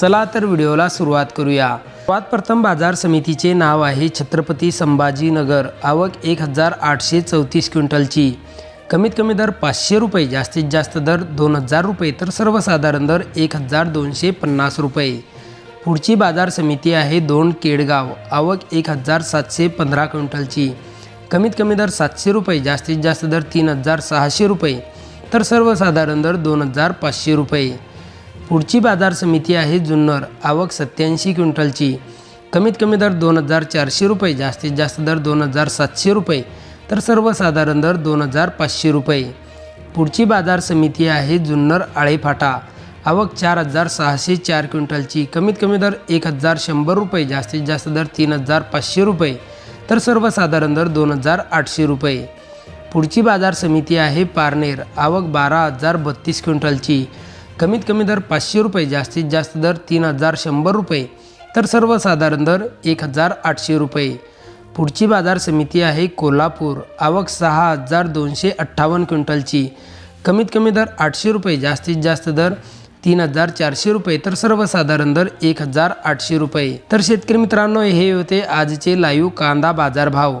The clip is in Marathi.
चला तर व्हिडिओला सुरुवात करूया. सर्वात प्रथम बाजार समितीचे नाव आहे छत्रपती संभाजीनगर. आवक एक हजार आठशे चौतीस क्विंटलची. कमीत कमी दर पाचशे रुपये जास्तीत जास्त दर दोन हजार रुपये तर सर्वसाधारण दर एक हजार दोनशे पन्नास रुपये. पुढची बाजार समिती आहे दोन केडगाव. आवक एक हजार सातशे पंधरा क्विंटलची. कमीत कमी दर सातशे रुपये जास्तीत जास्त दर तीन हजार सहाशे रुपये तर सर्वसाधारण दर दोन हजार पाचशे रुपये. पुढची बाजार समिती आहे जुन्नर. आवक सत्याऐंशी क्विंटलची. कमीत कमी दर दोन हजार चारशे रुपये जास्तीत जास्त दर दोन हजार सातशे रुपये तर सर्वसाधारण दर दोन हजार पाचशे रुपये. पुढची बाजार समिती आहे जुन्नर आळेफाटा. आवक चार हजार सहाशे चार क्विंटलची. कमीत कमी दर एक हजार शंभर रुपये जास्तीत जास्त दर तीन हजार पाचशे रुपये तर सर्वसाधारण दर दोन हजार आठशे रुपये. पुढची बाजार समिती आहे पारनेर. आवक बारा हजार बत्तीस क्विंटलची. कमीत कमी दर पाचशे रुपये जास्तीत जास्त दर तीन हजार शंभर रुपये तर सर्वसाधारण दर एक हजार आठशे रुपये. पुढची बाजार समिती आहे कोल्हापूर. आवक सहा हजार दोनशे अठ्ठावन्न क्विंटलची. कमीत कमी दर आठशे रुपये जास्तीत जास्त दर तीन हजार चारशे रुपये तर सर्वसाधारण दर एक हजार आठशे रुपये. तर शेतकरी मित्रांनो हे होते आजचे लाईव्ह कांदा बाजारभाव.